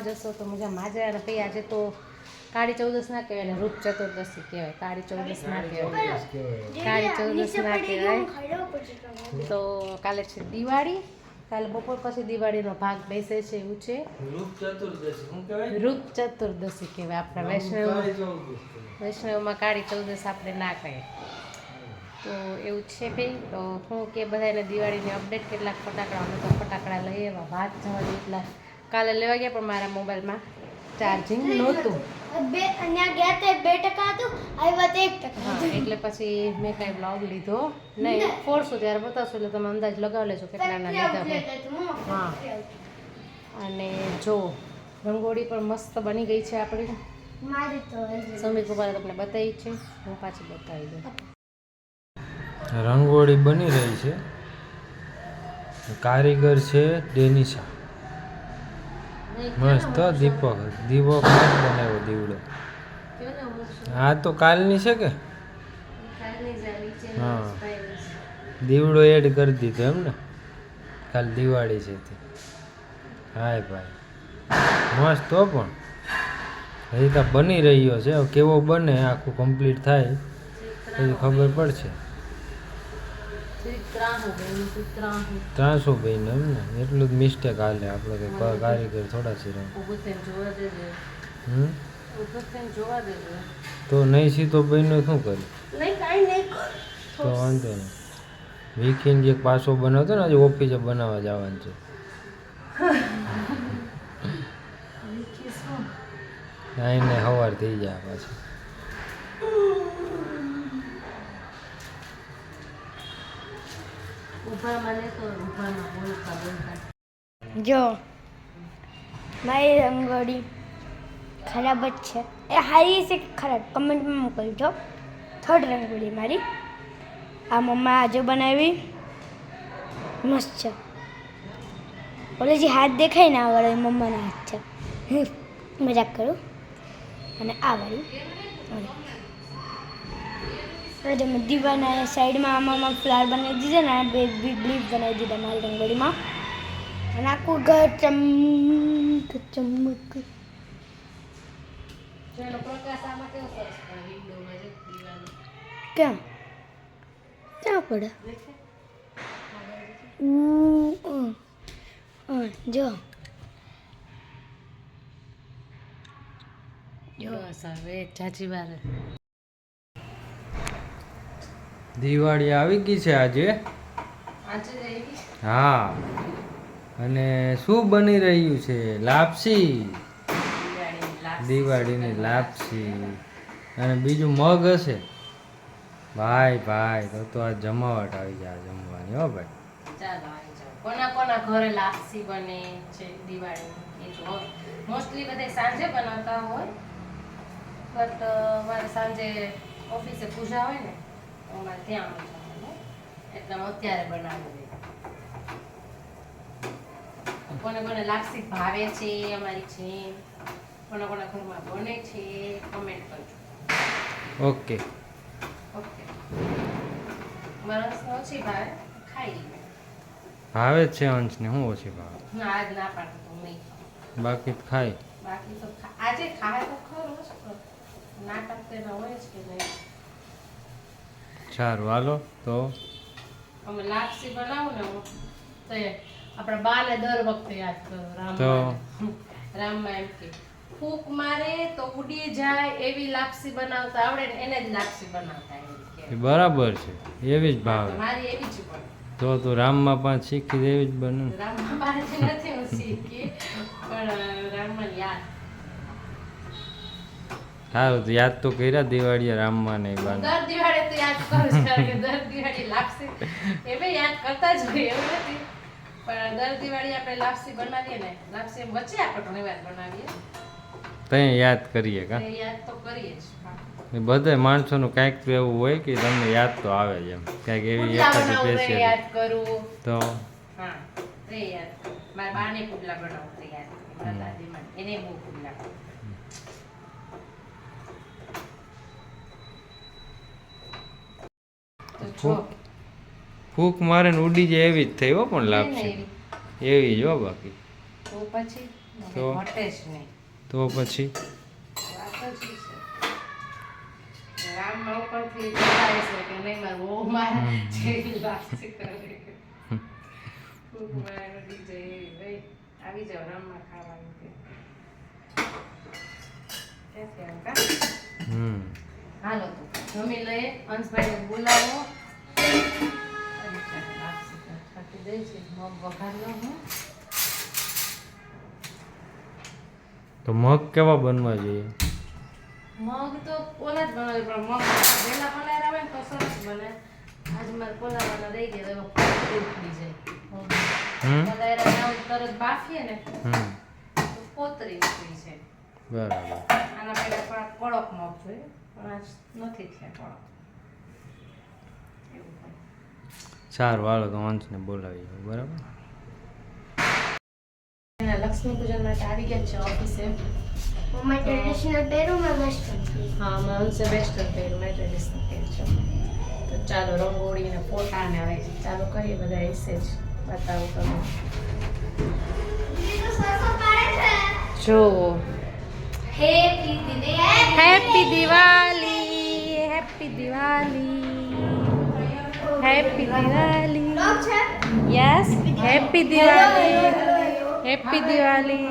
મજામાં જ હશો તો મજામાં જ અને ભાઈ. આજે તો કાળી ચૌદસ ના કહેવાય ને રૂપ ચતુર્દશી કહેવાય. કાળી ચૌદસ ના કહેવાય. કાળી ચૌદસ ના કહેવાય. તો કાલે છે દિવાળી. કાલે બપોર પછી દિવાળીનો ભાગ બેસે છે એવું છે. રૂપ ચતુર્દશી શું કહેવાય? રૂપ ચતુર્દશી કહેવાય આપણા વૈષ્ણવ. વૈષ્ણવમાં કાળી ચૌદશ આપણે ના કહીએ. તો એવું છે ભાઈ. તો હું કે બધાને દિવાળીની અપડેટ કેટલાક ફટાકડા અમે તો ફટાકડા લઈ આવ્યા. ભાત જવા જેટલા એટલા કાલે લેવા ગયા પણ મારા મોબાઈલમાં ચાર્જિંગ નહોતું. બે અહીંયા ગયા તે બે ટકા હતું આવ્યા તે એક ટકા એટલે પછી મેં કાંઈ બ્લોગ લીધો નહીં. ફોરસો ત્યારે બતાવશું એટલે તમે અંદાજ લગાવી લેજો કેટલાના લીધા હા અને જો રંગોળી પણ મસ્ત બની ગઈ છે આપણી. સમીર કુમારે તમને બતાવી છે. હું પાછી બતાવી દઉં. રંગોળી બની રહી છે. કારીગર છે ડેનિશા. મસ્ત દીપક. દીવો મસ્ત બનાવ્યો દીવડો. આ તો કાલની છે કે? હા. દીવડો એડ કરી દીધો એમ ને? કાલ દિવાળી છે તે. હાય ભાઈ. મસ્ત, હો પણ. હજી તો બની રહ્યો છે. કેવો બને, આખું કમ્પ્લીટ થાય. પછી ખબર પડશે. ત્રાહું. ભાઈ એમ ને એટલું જ મિસ્ટેક હાલે આપણે કે કારીગર થોડા છે તો નહીં સીધો ભાઈનો શું કરે. તો વાંધો નહીં. વીકેન્ડ એક પાસો બનાવતો ને આજે ઓફિસે બનાવવા જવાનું છે. નાઈ? આઈને સવાર થઈ જાય પાછું. જો, મારી રંગોળી ખરાબ જ છે. એ સારી છે કે ખરાબ? કમેન્ટમાં મોકલજો. થર્ડ રંગોળી મારી. આ મમ્મા આજે બનાવી. મસ્ત છે. ઓલે જે હાથ દેખાય ને આ વાળો મમ્માના હાથ છે. મજાક કરું. અને આ વાળી. દીવાના સાઈડમાં આમાં ફ્લાવર બનાવી દીધા ને આ બે બ્લીફ બનાવી દીધા મારી રંગોળીમાં. અને આખું ઘર ચમક ચમક. કેમ ક્યાં? પડે? જો જો. બસ ચાચી વાર દિવાળી આવી ગઈ છે આજે. હા. અને શું બની રહ્યું છે? લાપસી. દિવાળીની લાપસી. અને બીજું મગ હશે? ભાઈ ભાઈ તો તો આ જમાવટ આવી જાય જમવાની હો ભાઈ. ચાલો કોના કોના ઘરે લાપસી બને છે મોસ્ટલી બધા સાંજે બનાવતા હોય બટ મારે સાંજે ઓફિસે પૂજા હોય ને અમારે ત્યાં હોય એટલે અમે અત્યારે બનાવી દઈએ કોને કોને લાપસી ભાવે છે અમારી છે કોના કોના ઘરમાં બને છે કમેન્ટ કરજો. ઓકે. ઓકે. મારા ઓછી ભાવે ખાઈ ભાવે છે અંશને હું ઓછી ભાવે? ના આજ ના પાડતો નહીં બાકી તો ખાય. બાકી તો આજે ખાય તો ખરું નાટક તો હોય જ કે નહીં. સારું હાલો તો? અમે લાપસી બનાવું ને તો આપણા બાને દર વખતે યાદ કરો રામ રામમાં એમ કે ફૂક મારે તો ઉડી જાય એવી લાપસી બનાવતા આવડે ને એને જ લાપસી બનાવતા બરાબર છે એવી જ ભાવે. મારી એવી જ પણ. તો તું રામમાં પણ શીખી દેવી જ બને. રામમાં નથી હું શીખી. પણ રામમાં યાદ તો યાદ તો કર્યા દિવાળીએ રામમાં ને એ દર દિવાળે તો યાદ કરું છું કારણ કે દર દિવાળી લાપસી. એ બી યાદ કરતા જ હોઈએ એવું નથી. પણ દર દિવાળી આપણે લાપસી બનાવીએ ને લાપસી એમ વચ્ચે આપણે ઘણી વાર બનાવીએ. તઈ યાદ કરીએ કા? યાદ તો કરીએ જ બધે માણસોનું કાંઈક તો એવું હોય કે તમને યાદ તો આવે જ એમ. કાંઈક એવી એક એકાદી તો સ્પેશિયલ યાદ કરું. તો? હા તે યાદ મારા બાને પુડલા બનાવું તો યાદ એને બહુ પુડલા કરું તો જો ફૂંક ફૂંક મારે ને ઉડી જાય એવી જ થઈ હો પણ લાપસી એવી. જ હો બાકી. તો પછી? તો? પછી? હમ. જેવી રામમાં ખાવાનું હાલો તો. જમી લઈએ. અંશભાઈને બોલાવો. દઈ છે મગ વઘાર હું તો મગ કેવા બનવા જોઈએ? મગ તો ઓલા જ બનાવે પણ મગ વહેલા પલાળ્યા આવે તો સરસ બને. આજે મારે પલાળવાના રહી ગયા તો ઉખડી જાય. તરત બાફીએ ને તો પોતરી ઉખડી છે બરાબર. આના પહેલા થોડા કડક મગ જોઈએ. પણ આજ નથી થયા કડક એવું હોય. વાળો તો અંશને બોલાવી બરાબર? લક્ષ્મી પૂજન માટે આવી ગયા છે ઓફિસે. મમ્મી ટ્રેડિશનલ પહેરું મેં વેસ્ટર્ન હા મેં અંશે વેસ્ટર્ન પહેર્યું મેં ટ્રેડિશનલ પહેરું છે. તો ચાલો રંગોળી ને ફોટા ને હવે ચાલુ કરીએ બધા એસે જ બતાવું તમે જો happy Diwali happy Diwali happy Diwali yes happy Diwali happy Diwali